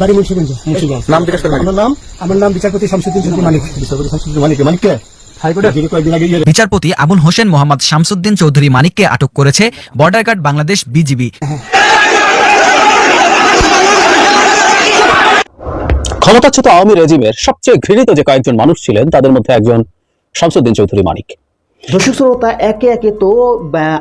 বাড়ি মুন্সিগঞ্জ। মুন্সিগঞ্জ। নাম জিজ্ঞেস করবেন আমার নাম আমার নাম বিচারপতি শামসুদ্দিন চৌধুরী মানিক শামসুদ্দিন কে বিচারপতি আবুল হোসেন মোহাম্মদ শামসুদ্দিন চৌধুরী মানিককে আটক করেছে বর্ডার গার্ড বাংলাদেশ বিজিবি। ক্ষমতাচ্যুত আওয়ামী রেজিমের সবচেয়ে ঘৃণিত যে কয়েকজন মানুষ ছিলেন তাদের মধ্যে একজন শামসুদ্দিন চৌধুরী মানিক দর্শক শ্রোতা, একে একে তো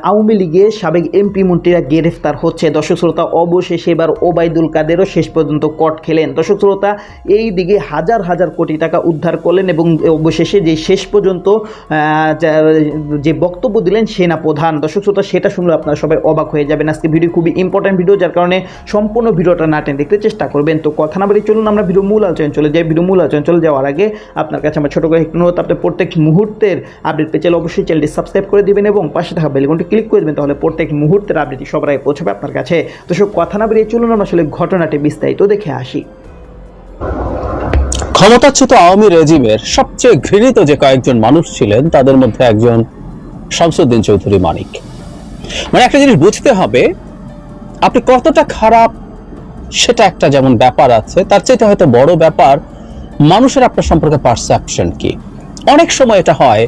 আওয়ামী লীগের সাবেক এমপি মন্ত্রীরা গ্রেফতার হচ্ছে। দর্শক শ্রোতা, অবশেষে এবার ওবায়দুল কাদেরও শেষ পর্যন্ত কট খেলেন। দর্শক শ্রোতা, এই দিকে হাজার হাজার কোটি টাকা উদ্ধার করলেন এবং অবশেষে যে শেষ পর্যন্ত যে বক্তব্য দিলেন সেনা প্রধান দর্শক শ্রোতা, সেটা শুনলে আপনারা সবাই অবাক হয়ে যাবেন। আজকে ভিডিও খুবই ইম্পর্টেন্ট ভিডিও যার কারণে সম্পূর্ণ ভিডিওটা নাটেন দেখতে চেষ্টা করবেন। তো কথা না বাড়ি চলুন, আমরা ভিডিও মূল আলোচনা চলে যাই। ভিডিও মূল আলোচনা চলে যাওয়ার আগে আপনার কাছে আমার ছোটো করে একটু অনুরোধ। আপনি প্রত্যেক মুহূর্তের আপডেট পেয়ে অবশ্যই চ্যানেলটি সাবস্ক্রাইব করে দিবেন এবং পাশে থাকা বেলকনটি ক্লিক করে দেবেন, তাহলে প্রত্যেক মুহূর্তের আপডেটটি সবার আগে পৌঁছাবে আপনার কাছে। তো সব কথা না বেরিয়ে চলুন, আমরা আসলে ঘটনাটি বিস্তারিত দেখে আসি। ক্ষমতাচ্যুত আওয়ামী রেজিমের সবচেয়ে ঘৃণিত যে কয়েকজন মানুষ ছিলেন, তাদের মধ্যে একজন শামসুদ্দিন চৌধুরী মানিক। মানে একটা জিনিস বুঝতে হবে, আপনি কতটা খারাপ, সেটা একটা যেমন ব্যাপার আছে, তার চাইতে হয়তো বড় ব্যাপার, মানুষের আপনার সম্পর্কে পারসেপশন কি। অনেক সময় এটা হয়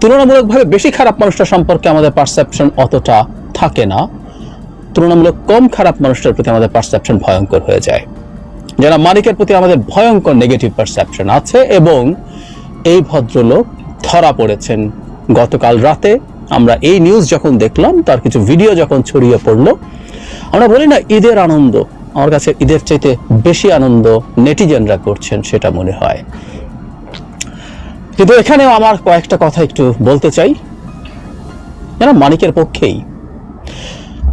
তুলনামূলকভাবে বেশি খারাপ মানুষটা সম্পর্কে আমাদের পারসেপশন অতটা থাকে না। তুলনামূলক কম খারাপ মানুষটার প্রতি আমাদের পারসেপশন ভয়ঙ্কর হয়ে যায়। যারা মালিকের প্রতি আমাদের ভয়ঙ্কর নেগেটিভ পারসেপশন আছে এবং এই ভদ্রলোক ধরা পড়েছেন। গতকাল রাতে আমরা এই নিউজ যখন দেখলাম, তার কিছু ভিডিও যখন ছড়িয়ে পড়ল, আমরা বলি, না, ঈদের আনন্দ। আমার কাছে ঈদের চাইতে বেশি আনন্দ নেটিজেনরা করছেন, সেটা মনে হয়। কিন্তু এখানেও আমার কয়েকটা কথা একটু বলতে চাই। যেন মানিকের পক্ষেই।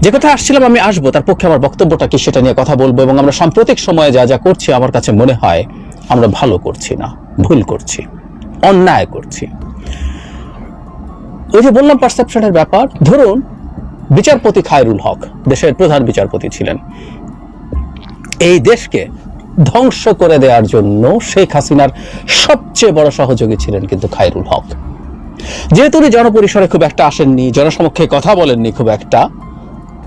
যে কথা আসছিলাম আমি আসব, তার পক্ষে আমার বক্তব্যটা কি সেটা নিয়ে কথা বলব এবং আমরা সাম্প্রতিক সময়ে যা যা করছি আমার কাছে মনে হয়, আমরা ভালো করছি না, ভুল করছি, অন্যায় করছি। ওই যে বললাম পারসেপশনের ব্যাপার, ধরুন বিচারপতি খায়রুল হক, দেশের প্রধান বিচারপতি ছিলেন। এই দেশকে ধ্বংস করে দেওয়ার জন্য শেখ হাসিনার সবচেয়ে বড় সহযোগী ছিলেন কিন্তু খায়রুল হক। যেহেতু উনি জনপরিসরে খুব একটা আসেননি, জনসমক্ষে কথা বলেননি খুব একটা,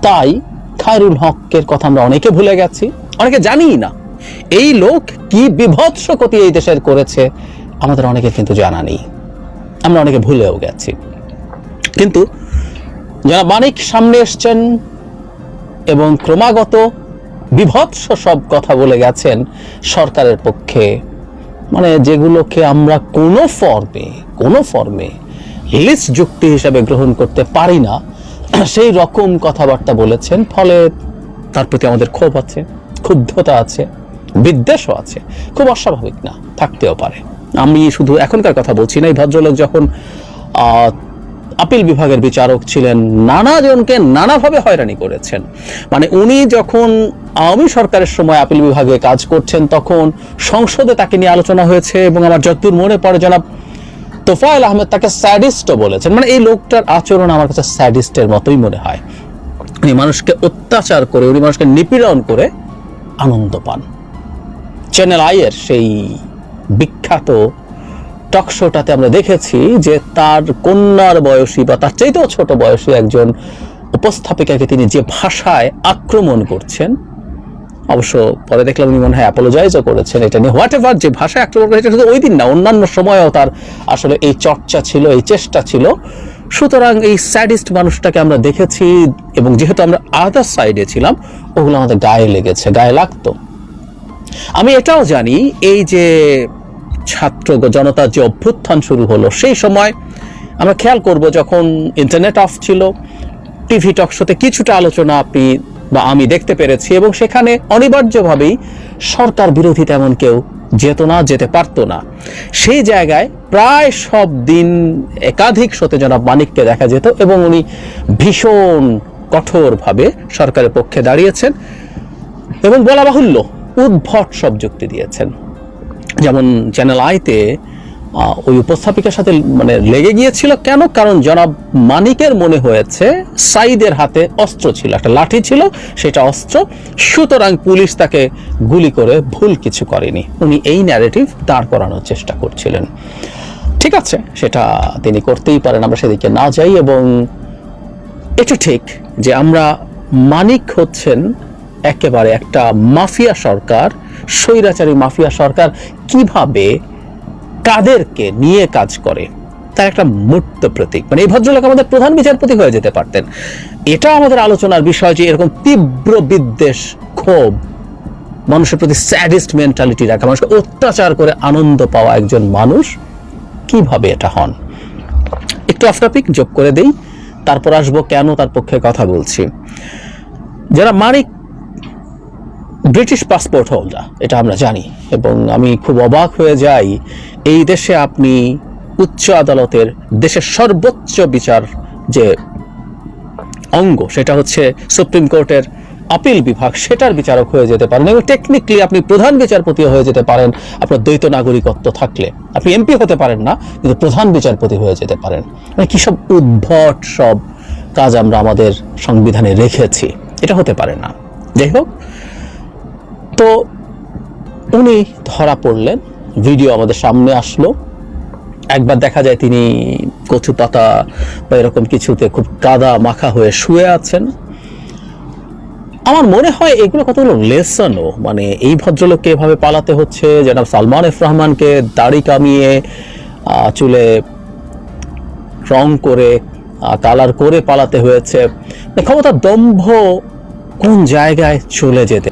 তাই খায়রুল হকের কথা আমরা অনেকে ভুলে গেছি, অনেকে জানিই না। এই লোক কি বিভৎস ক্ষতি এই দেশের করেছে, আমাদের অনেকে কিন্তু জানা নেই। আমরা অনেকে ভুলেও গেছি। কিন্তু যারা মানিক সামনে এসছেন এবং ক্রমাগত বিভৎস সব কথা বলে গেছেন সরকারের পক্ষে। মানে যেগুলোকে আমরা কোনো ফর্মে কোনো ফর্মে লিস্ট যুক্তি হিসাবে গ্রহণ করতে পারি না, সেই রকম কথাবার্তা বলেছেন, ফলে তার প্রতি আমাদের ক্ষোভ আছে, ক্ষুব্ধতা আছে, বিদ্বেষও আছে, খুব অস্বাভাবিক না, থাকতেও পারে। আমি শুধু এখনকার কথা বলছি না, এই ভদ্রলোক যখন আপিল বিভাগের বিচারক ছিলেন নানা জনকে নানাভাবে হয়রানি করেছেন। মানে উনি যখন আওয়ামী সরকারের সময় আপিল বিভাগে কাজ করছেন, তখন সংসদে তাকে নিয়ে আলোচনা হয়েছে এবং আমার যতদূর মনে পড়ে জনাব তোফায়েল আহমেদ তাকে স্যাডিস্টও বলেছেন। মানে এই লোকটার আচরণ আমার কাছে স্যাডিস্টের মতোই মনে হয়। উনি মানুষকে অত্যাচার করে, উনি মানুষকে নিপীড়ন করে আনন্দ পান। চ্যানেল আইয়ের সেই বিখ্যাত টক শোটাতে আমরা দেখেছি যে তার কন্যার বয়সী বা তার চাইতেও ছোট বয়সী একজন উপস্থাপিকাকে তিনি যে ভাষায় আক্রমণ করছেন, অবশ্য পরে দেখলাম উনি মনে হয় অ্যাপোলোজাইজও করেছেন এটা নিয়ে। হোয়াট এভার যে ভাষায় আক্রমণ করেছে শুধু ওই দিন না, অন্যান্য সময়েও তার আসলে এই চর্চা ছিল, এই চেষ্টা ছিল। সুতরাং এই স্যাডিস্ট মানুষটাকে আমরা দেখেছি এবং যেহেতু আমরা আদার সাইডে ছিলাম, ওগুলো আমাদের গায়ে লেগেছে, গায়ে লাগতো। আমি এটাও জানি, এই যে ছাত্র জনতার যে অভ্যুত্থান শুরু হলো, সেই সময় আমরা খেয়াল করব যখন ইন্টারনেট অফ ছিল টিভি টক শোতে কিছুটা আলোচনা আপনি বা আমি দেখতে পেরেছি এবং সেখানে অনিবার্যভাবেই সরকার বিরোধী তেমন কেউ যেত না, যেতে পারতো না। সেই জায়গায় প্রায় সব দিন একাধিক শোতে জনাব মানিককে দেখা যেত এবং উনি ভীষণ কঠোরভাবে সরকারের পক্ষে দাঁড়িয়েছেন এবং বলা বাহুল্য উদ্ভট সব যুক্তি দিয়েছেন। যেমন চ্যানেল আইতে ওই উপস্থাপিকার সাথে মানে লেগে গিয়েছিল কেন? কারণ জনাব মানিকের মনে হয়েছে সাইদের হাতে অস্ত্র ছিল, একটা লাঠি ছিল, সেটা অস্ত্র, সুতরাং পুলিশ তাকে গুলি করে ভুল কিছু করেনি। উনি এই ন্যারেটিভ দাঁড় করানোর চেষ্টা করছিলেন। ঠিক আছে, সেটা তিনি করতেই পারেন, আমরা সেদিকে না যাই, এবং এটা ঠিক যে আমরা মানিক হচ্ছেন একেবারে একটা মাফিয়া সরকার, স্বৈরাচারী মাফিয়া সরকার কীভাবে কাদেরকে নিয়ে কাজ করে? তার একটা মূর্ত প্রতীক। মানে এই ভদ্রলোক আমাদের প্রধান বিচারপতি হয়ে যেতে পারতেন। এটা আমাদের আলোচনার বিষয় যে এরকম তীব্র বিদ্বেষ, ক্ষোভ, মানুষের প্রতি স্যাডিস্ট মেন্টালিটি রাখা, মানুষকে অত্যাচার করে আনন্দ পাওয়া একজন মানুষ, কীভাবে এটা হন? একটু অফ টপিক যোগ করে দেই, তারপর আসব কেন তার পক্ষে কথা বলছি। যারা মানিক ব্রিটিশ পাসপোর্ট হোল্ডার এটা আমরা জানি, এবং আমি খুব অবাক হয়ে যাই, এই দেশে আপনি উচ্চ আদালতের দেশের সর্বোচ্চ বিচার যে অঙ্গ, সেটা হচ্ছে সুপ্রিম কোর্টের আপিল বিভাগ, সেটার বিচারক হয়ে যেতে পারেন, এবং টেকনিক্যালি আপনি প্রধান বিচারপতি হয়ে যেতে পারেন, আপনার দ্বৈত নাগরিকত্ব থাকলে। আপনি এমপি হতে পারেন না, কিন্তু প্রধান বিচারপতি হয়ে যেতে পারেন। মানে কি সব উদ্ভট সব কাজ আমরা আমাদের সংবিধানে রেখেছি, এটা হতে পারে না। যাই হোক তো উনি ধরা পড়লেন। ভিডিও আমাদের সামনে আসলো। একবার দেখা যায় তিনি কচু পাতা বা এরকম কিছুতে খুব কাদা মাখা হয়ে শুয়ে আছেন। আমার মনে হয় এগুলো কতগুলো লেসনও মানে এই ভদ্রলোককে এভাবে পালাতে হচ্ছে, জনাব সালমান এফ রহমানকে দাড়ি কামিয়ে চুলে রং করে কালার করে পালাতে হয়েছে। মানে ক্ষমতার দম্ভ কোন জায়গায় চলে যেতে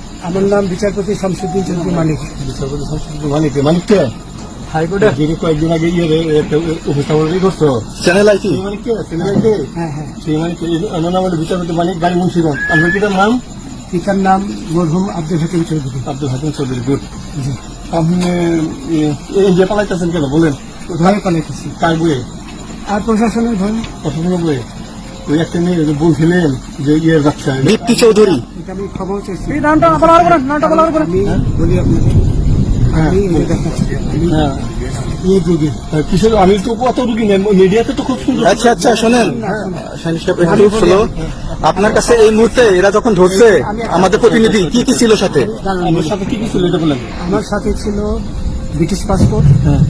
আমার নাম বিচারপতি শামসুদ্দিন চৌধুরী মানিক। বিচারপতি শামসুদ্দিন মানিক মানিককে হাইকোর্টে? যিনি কয়েকদিন আগে ইয়ে উপস্থাপন করছ? চ্যানেল আইছি চ্যানেল আইছি হ্যাঁ হ্যাঁ। সেই মানিককে আমার নাম হলো বিচারপতি মানিক গাড়ি মুন্সিগঞ্জ। আপনার কিটার নাম? পিতার নাম মরহুম আব্দুল হাকিম চৌধুরী। আব্দুল হাকিম চৌধুরী গুড। জি। আপনি এই যে পালাইতেছেন কেন? বলেন। ভয়ে পালাইতেছি। কার বইয়ে? আর প্রশাসনের ভয় কতগুলো বইয়ে? ওই একটা মেয়ে বলছিলেন যে ইয়ের বাচ্চা। দীপ্তি চৌধুরী। এটা আমি খবর চাইছি বলি হ্যাঁ হ্যাঁ, আমি তো কত রুগী নেই মিডিয়াতে তো খুব সুন্দর। আচ্ছা আচ্ছা শোনেন। আপনার কাছে এই মুহূর্তে এরা যখন ধরছে আমাদের প্রতিনিধি কি কি ছিল সাথে? আমার সাথে কি কি ছিল এটা বলেন। আমার সাথে ছিল ব্রিটিশ পাসপোর্ট হ্যাঁ।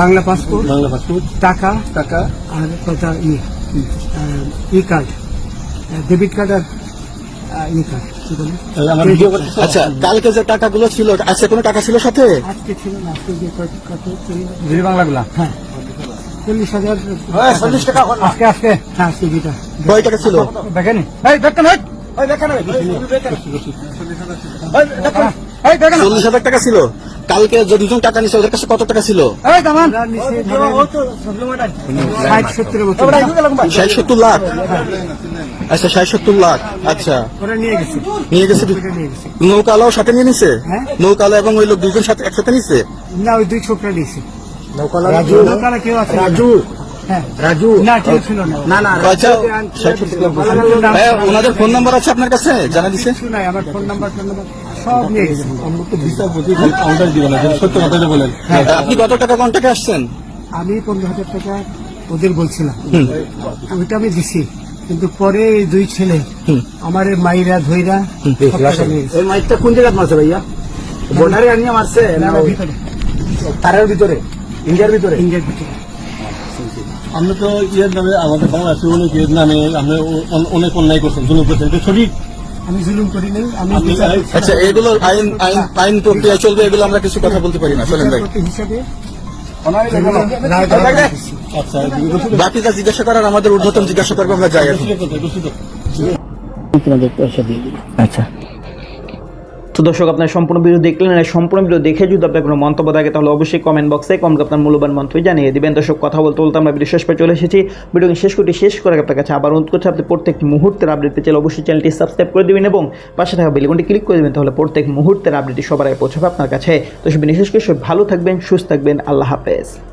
বাংলা পাসপোর্ট বাংলা পাসপোর্ট টাকা টাকা। আর কটা ই ই কার্ড ডেবিট কার্ড আর ই কার্ড আচ্ছা কালকে যে টাকাগুলো ছিল আজকে কোনো টাকা ছিল সাথে আজকে ছিল না আজকে যে কত কত চল্লিশ- জি বাংলাগুলা হ্যাঁ চল্লিশ হাজার চল্লিশ টাকা আজকে আজকে হ্যাঁ আজকে যেটা কয় টাকা ছিল দেখেনি চল্লিশ হাজার টাকা ছিল। কালকে যে দুজন টাকা নিছে ওদের কাছে কত টাকা ছিল? ষাট সত্তর লাখ? আচ্ছা ষাট সত্তর লাখ। আচ্ছা। ওরা নিয়ে গেছে। নৌকালাও সাথে নিয়ে নিছে? হ্যাঁ। নৌকালা এবং ওই লোক দুজন সাথে একসাথে নিছে? না ওই দুই ছোকরা নিয়েছে রাজু। নৌকালা কেউ আছে? রাজু। হ্যাঁ। রাজু। না ছিল না। আচ্ছা ওনাদের ফোন নাম্বার আছে আপনার কাছে? জানা দিছে? আমার ফোন নাম্বার সব নিয়ে গেছে। আমরা তো বিচারপতি কাউন্টার দিবেন না সত্য কথাটা বলেন। আপনি কত টাকা কন্টাক্টে আসছেন? আমি পনেরো হাজার টাকা ওদের বলছিলাম। ওইটা আমি দিছি কিন্তু পরে দুই ছেলে আমার মাইরা ধইরা। এই মাইকটা কোন জায়গায় মারছে ভাইয়া? বর্ডারে আনিয়ে মারছে না, না, ভিতরে। তারের ভিতরে? ইন্ডিয়ার ভিতরে? ইন্ডিয়ার ভিতরে। আমরা তো ইয়ের নামে আমাদের বাংলাদেশে অনেক ইয়ের নামে আমরা অনেক অন্যায় করছেন জুলুম করছেন সঠিক? আমি জুলুম করি নাই আমি আচ্ছা এগুলো আইন আইন আইন প্রক্রিয়া চলবে এগুলো আমরা কিছু কথা বলতে পারি না চলেন ভাই। হিসাবে। আচ্ছা বাকিটা জিজ্ঞাসা করার আমাদের ঊর্ধ্বতন জিজ্ঞাসা করবে আমরা যাই এখন। রসিদ তো দর্শক, আপনার সম্পূর্ণ ভিডিও দেখলেন আর সম্পূর্ণ ভিডিও দেখে যদি আপনার কোনো মন্তব্য থাকে, তাহলে অবশ্যই কমেন্ট বক্সে কমেন্ট আপনার মূল্যবান মন্তব্য জানিয়ে দিবেন। দর্শক, কথা বলতে বলতে আমরা ভিডিও শেষ পর্যন্ত চলে এসেছি। ভিডিও শেষ করতে শেষ করে আপনার কাছে আবার অনুরোধ করছি, আপনি প্রত্যেক মুহূর্তের আপডেট পেতে চাইলে অবশ্যই চ্যানেলটি সাবস্ক্রাইব করে দেবেন এবং পাশে থাকা বেলকনটি ক্লিক করে দেবেন, তাহলে প্রত্যেক মুহূর্তের আপডেটটি সবার আগে পৌঁছাবে আপনার কাছে। তো সব বিশেষ করে সবাই ভালো থাকবেন, সুস্থ থাকবেন, আল্লাহ হাফেজ।